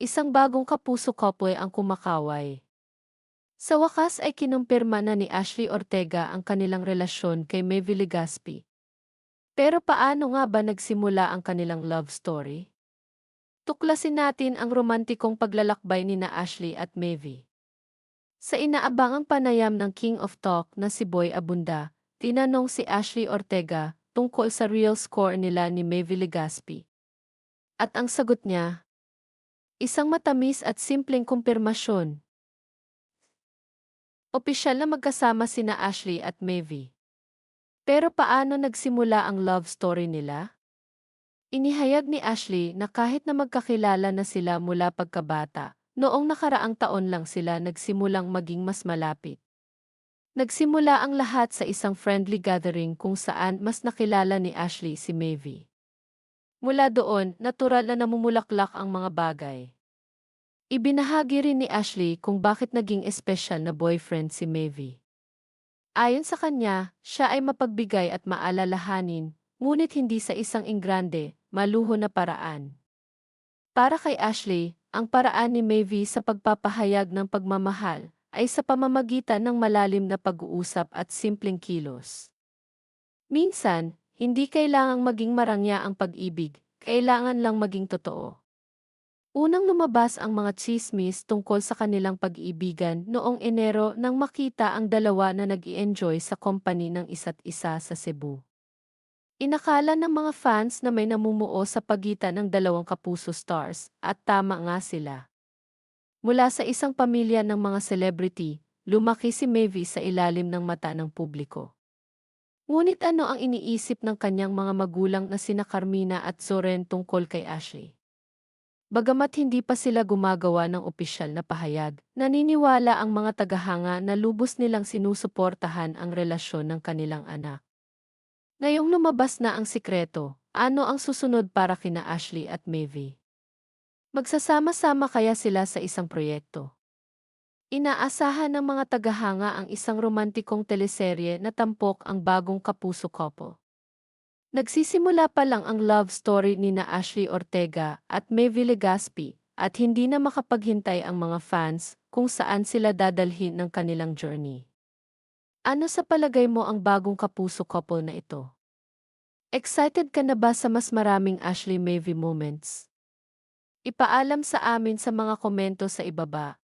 Isang bagong kapuso couple ang kumakaway. Sa wakas ay kinumpirma na ni Ashley Ortega ang kanilang relasyon kay Maeve Legaspi. Pero paano nga ba nagsimula ang kanilang love story? Tuklasin natin ang romantikong paglalakbay ni na Ashley at Maeve. Sa inaabangang panayam ng King of Talk na si Boy Abunda, tinanong si Ashley Ortega tungkol sa real score nila ni Maeve Legaspi. At ang sagot niya, isang matamis at simpleng kumpirmasyon. Opisyal na magkasama sina Ashley at Maeve. Pero paano nagsimula ang love story nila? Inihayag ni Ashley na kahit na magkakilala na sila mula pagkabata, noong nakaraang taon lang sila nagsimulang maging mas malapit. Nagsimula ang lahat sa isang friendly gathering kung saan mas nakilala ni Ashley si Maeve. Mula doon, natural na namumulaklak ang mga bagay. Ibinahagi rin ni Ashley kung bakit naging espesyal na boyfriend si Maeve. Ayon sa kanya, siya ay mapagbigay at maalalahanin, ngunit hindi sa isang ingrande, maluho na paraan. Para kay Ashley, ang paraan ni Maeve sa pagpapahayag ng pagmamahal ay sa pamamagitan ng malalim na pag-uusap at simpleng kilos. Minsan, hindi kailangang maging marangya ang pag-ibig, kailangan lang maging totoo. Unang lumabas ang mga chismis tungkol sa kanilang pag-iibigan noong Enero nang makita ang dalawa na nag enjoy sa company ng isa't isa sa Cebu. Inakala ng mga fans na may namumuo sa pagitan ng dalawang kapuso stars, at tama nga sila. Mula sa isang pamilya ng mga celebrity, lumaki si Maeve sa ilalim ng mata ng publiko. Ngunit ano ang iniisip ng kanyang mga magulang na sina Carmina at Zoren tungkol kay Ashley? Bagamat hindi pa sila gumagawa ng opisyal na pahayag, naniniwala ang mga tagahanga na lubos nilang sinusuportahan ang relasyon ng kanilang anak. Ngayong lumabas na ang sikreto, ano ang susunod para kina Ashley at Maeve? Magsasama-sama kaya sila sa isang proyekto? Inaasahan ng mga tagahanga ang isang romantikong teleserye na tampok ang bagong kapuso couple. Nagsisimula pa lang ang love story ni na Ashley Ortega at Maeve Legaspi at hindi na makapaghintay ang mga fans kung saan sila dadalhin ng kanilang journey. Ano sa palagay mo ang bagong kapuso couple na ito? Excited ka na ba sa mas maraming Ashley Maeve moments? Ipaalam sa amin sa mga komento sa ibaba